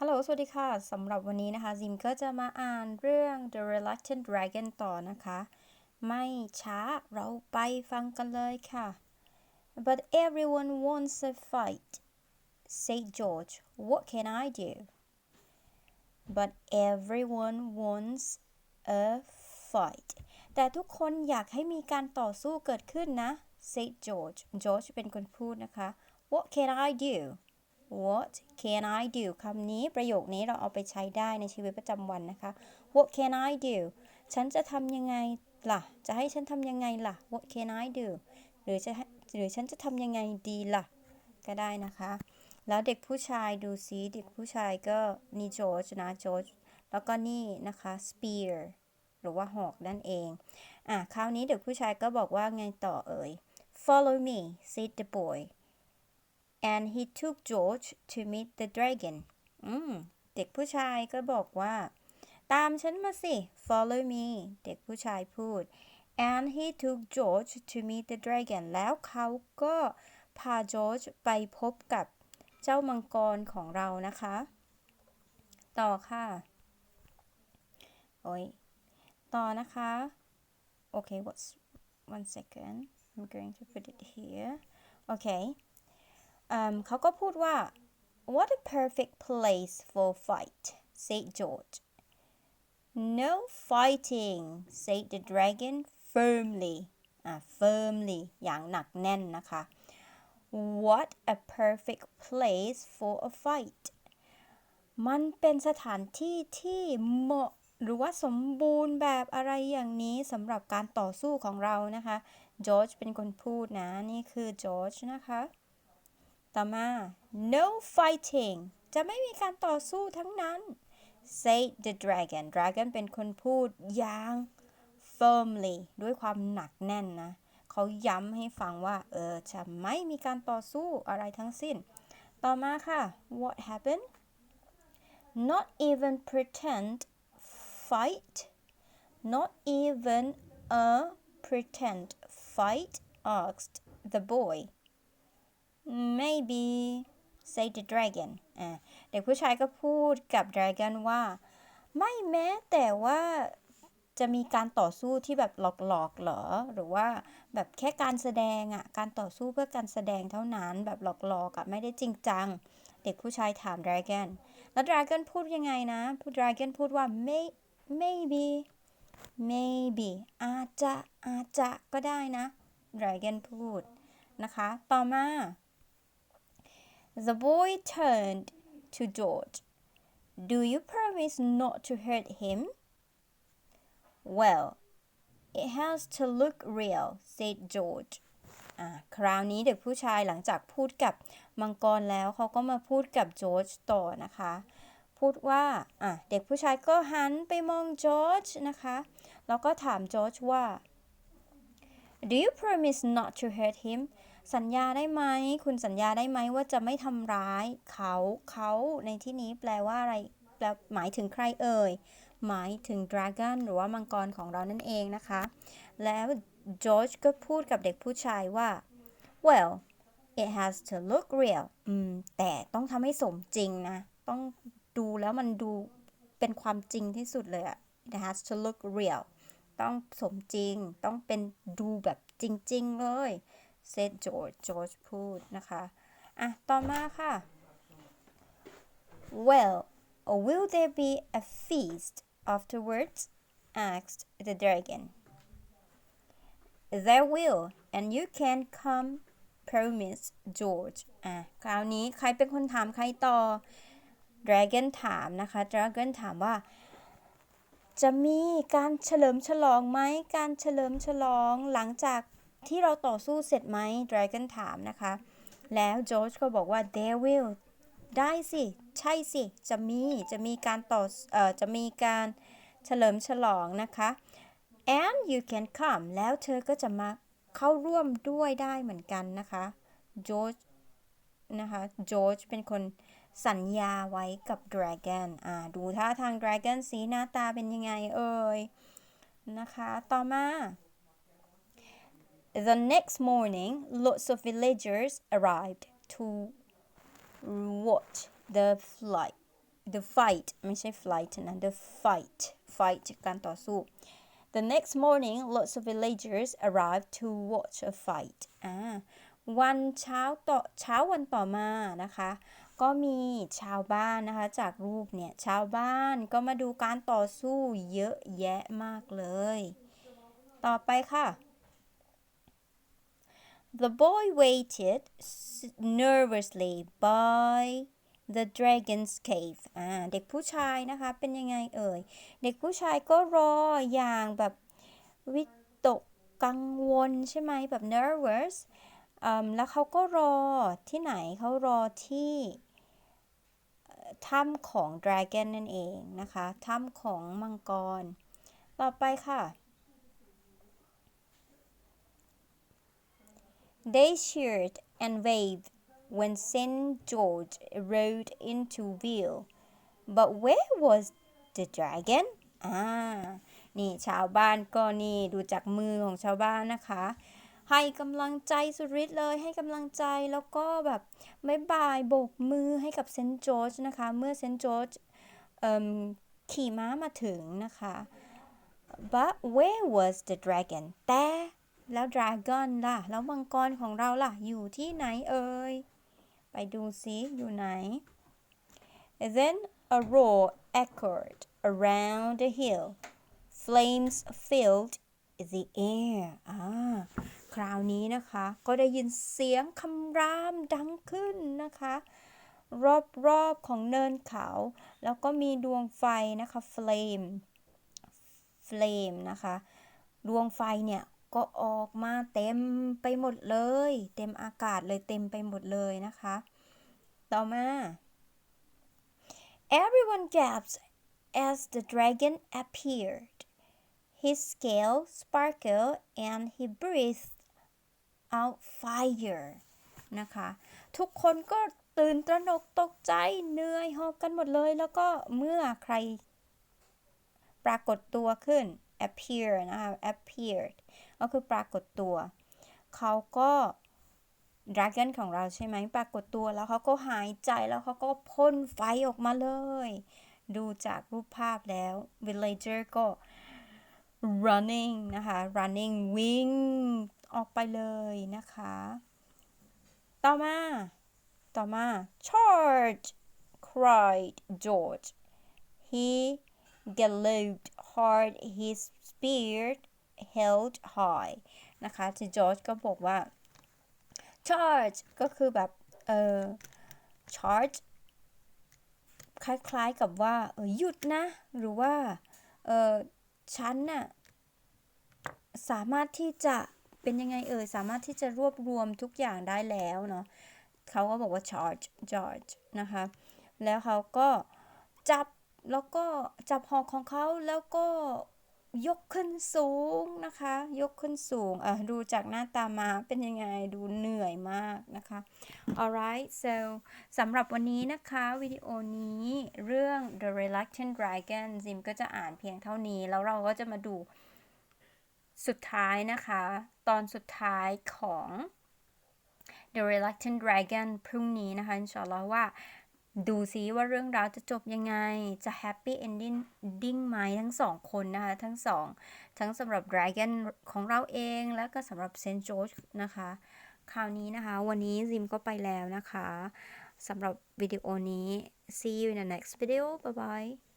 ฮัลโหล สวัสดีค่ะ สำหรับวันนี้นะคะซิมก็จะมาอ่านเรื่อง The Reluctant Dragon ต่อนะคะ ไม่ช้าเราไปฟังกันเลยค่ะ But everyone wants a fight said George What can I do But everyone wants a fight แต่ทุกคนอยากให้มีการต่อสู้เกิดขึ้นนะ said George George เป็นคนพูดนะคะ What can I do What can I do คำนี้ประโยคนี้เราเอาไปใช้ได้ในชีวิตประจำวันนะคะ What can I do ฉันจะทำยังไงล่ะ จะให้ฉันทำยังไงล่ะ What can I do หรือจะให้หรือฉันจะทำยังไงดีล่ะ ก็ได้นะคะ แล้วเด็กผู้ชายดูซิเด็กผู้ชายก็นี่จอร์จนะจอร์จแล้วก็นี่นะคะ spear หรือว่าหอกนั่นเอง อะ คราวนี้เด็กผู้ชายก็บอกว่าไงต่อเอ่ย follow me said the boy and he took George to meet the dragon อืมเด็กผู้ชายก็บอกว่า ตามฉันมาสิ follow me เด็กผู้ชายพูด and he took George to meet the dragon แล้วเขาก็พาจอร์จไปพบกับเจ้ามังกรของเรานะคะ ต่อค่ะ โอ้ย ต่อนะคะโอเค what's one second I'm going to put it here โอ เค um, เขาก็พูดว่า what a perfect place for fight said George no fighting said the dragon firmly อะ firmly อย่างหนักแน่นนะคะ what a perfect place for a fight มันเป็นสถานที่ที่เหมาะหรือว่าสมบูรณ์แบบอะไรอย่างนี้สำหรับการต่อสู้ของเรานะคะจอร์จเป็นคนพูดนะ นี่คือจอร์จนะคะ ต่อมา no fighting จะไม่มีการต่อสู้ทั้งนั้น say the dragon dragon เป็นคนพูดอย่าง firmly ด้วยความหนักแน่นนะ เขาย้ำให้ฟังว่า เออ จะไม่มีการต่อสู้อะไรทั้งสิ้น ต่อมาค่ะ what happened not even pretend fight not even a pretend fight asked the boy maybe say the dragon อะเด็กผู้ชายก็พูดกับ dragon ว่า ไม่แม้แต่ว่าจะมีการต่อสู้ที่แบบหลอกๆเหรอ หรือว่าแบบแค่การแสดงอะการต่อสู้เพื่อการแสดงเท่านั้นแบบหลอกๆอะไม่ได้จริงจัง เด็กผู้ชายถาม dragon แล้ว dragon พูดยังไงนะพูด dragon พูดว่า may maybe maybe อาจจะอาจจะก็ได้นะ dragon พูดนะคะ ต่อมา the boy turned to George do you promise not to hurt him well it has to look real said George อ่าคราวนี้เด็กผู้ชายหลังจากพูดกับมังกรแล้วเขาก็มาพูดกับจอร์จต่อนะคะ พูดว่าอะเด็กผู้ชายก็หันไปมองจอร์จนะคะ แล้วก็ถามจอร์จว่า do you promise not to hurt him สัญญาได้ไหม คุณสัญญาได้ไหมว่าจะไม่ทำร้ายเขา เขาในที่นี้แปลว่าอะไร แปลหมายถึงใครเอ่ย หมายถึง dragon หรือว่ามังกรของเรานั่นเองนะคะ แล้วจอร์จก็พูดกับเด็กผู้ชายว่า well it has to look real อืม แต่ต้องทำให้สมจริงนะ ต้องดูแล้วมันดูเป็นความจริงที่สุดเลยอะ it has to look real ต้องสมจริง ต้องเป็นดูแบบจริง ๆ เลย said George George พูดนะคะ อะ ต่อมาค่ะ well will there be a feast afterwards asked the dragon there will and you can come promise George อะ คราวนี้ใครเป็นคนถามใครต่อ Dragon ถามนะคะ Dragon ถามว่าจะมีการเฉลิมฉลองไหม การเฉลิมฉลองหลังจาก ที่เราต่อสู้เสร็จไหม Dragon ถามนะคะ แล้ว George ก็บอกว่า there will ได้สิ ใช่สิ จะมี จะมีการต่อเอ่อจะมีการเฉลิมฉลองนะคะ and you can come แล้วเธอก็จะมาเข้าร่วมด้วยได้เหมือนกันนะคะ George นะคะ George เป็นคนสัญญาไว้กับ Dragon อ่า ดูท่าทาง Dragon สีหน้าตาเป็นยังไงเอ่ย นะคะ ต่อมา The next morning, lots of villagers arrived to watch the flight. the fight ไม่ใช่ flight นะ the fight fight การต่อสู้ The next morning lots of villagers arrived to watch a fight อ่าวันเช้าต่อเช้าวันต่อมานะคะ ก็มีชาวบ้านนะคะ จากรูปเนี่ย ชาวบ้านก็มาดูการต่อสู้เยอะแยะมากเลย ต่อไปค่ะ The boy waited nervously by the dragon's cave อ่าเด็กผู้ชายนะคะเป็นยังไงเอ่ย เด็กผู้ชายก็รออย่างแบบวิตกกังวลใช่ไหมแบบ nervous อืมแล้วเขาก็รอที่ไหนเขารอที่ถ้ำของ dragon นั่นเองนะคะ ถ้ำของมังกร ต่อไปค่ะ They cheered and waved when St. George rode into view. But where was the dragon? อ่า นี่ชาวบ้านก็นี่ดูจากมือของชาวบ้านนะคะ ให้กำลังใจสุดฤทธิ์เลย ให้กำลังใจแล้วก็แบบไม่บายโบกมือให้กับเซนต์จอร์จนะคะ เมื่อเซนต์จอร์จเอิ่มขี่ม้ามาถึงนะคะ but where was the dragon แต่ แล้ว dragon ล่ะ แล้วมังกรของเราล่ะ อยู่ที่ไหนเอ่ย ไปดูซิอยู่ไหน Then a roar echoed around the hill. Flames filled the air. อ่าคราวนี้นะคะ ก็ได้ยินเสียงคำรามดังขึ้นนะคะ รอบๆของเนินเขา แล้วก็มีดวงไฟนะคะ flame flame นะคะ ดวงไฟเนี่ย ก็ออกมาเต็มไปหมดเลย เต็มอากาศเลยเต็มไปหมดเลยนะคะ ต่อมา Everyone gasped as the dragon appeared. His scale sparkled and he breathed out fire นะคะ ทุกคนก็ตื่นตระหนกตกใจเหนื่อยหอบกันหมดเลย แล้วก็เมื่อใครปรากฏตัวขึ้น appear นะคะ appeared ก็คือปรากฏตัว เขาก็ dragon ของเราใช่ไหมปรากฏตัวแล้วเขาก็หายใจแล้วเขาก็พ่นไฟออกมาเลย ดูจากรูปภาพแล้ว villager ก็ running นะคะ running วิ่งออกไปเลยนะคะ ต่อมา ต่อมา charge cried George he galloped hard his spear held high นะคะที่จอร์จก็บอกว่า charge ก็คือแบบ เออ charge คล้ายๆกับว่าเออหยุดนะ หรือว่า เออฉันน่ะ สามารถที่จะเป็นยังไงเอ่ยสามารถที่จะรวบรวมทุกอย่างได้แล้วเนาะเขาก็บอกว่า charge charge นะคะ แล้วเขาก็จับแล้วก็จับหอกของเขาแล้วก็ ยกขึ้นสูงนะคะ ยกขึ้นสูงอะดูจากหน้าตามาเป็นยังไงดูเหนื่อยมากนะคะ alright so สำหรับวันนี้นะคะ วิดีโอนี้เรื่อง The Reluctant Dragon ซิมก็จะอ่านเพียงเท่านี้ แล้วเราก็จะมาดูสุดท้ายนะคะ ตอนสุดท้ายของ The Reluctant Dragon พรุ่งนี้นะคะอินชาอัลลอฮ์ว่า ดูซิว่าเรื่องราวจะจบยังไง จะแฮปปี้เอนดิ้งดิ้งไหมทั้งสองคนนะคะ ทั้งสอง ทั้งสำหรับ Dragon ของเราเองแล้วก็สำหรับเซนต์โจ๊กนะคะคราวนี้นะคะ วันนี้ซิมก็ไปแล้วนะคะสำหรับวิดีโอนี้ see you in the next video bye bye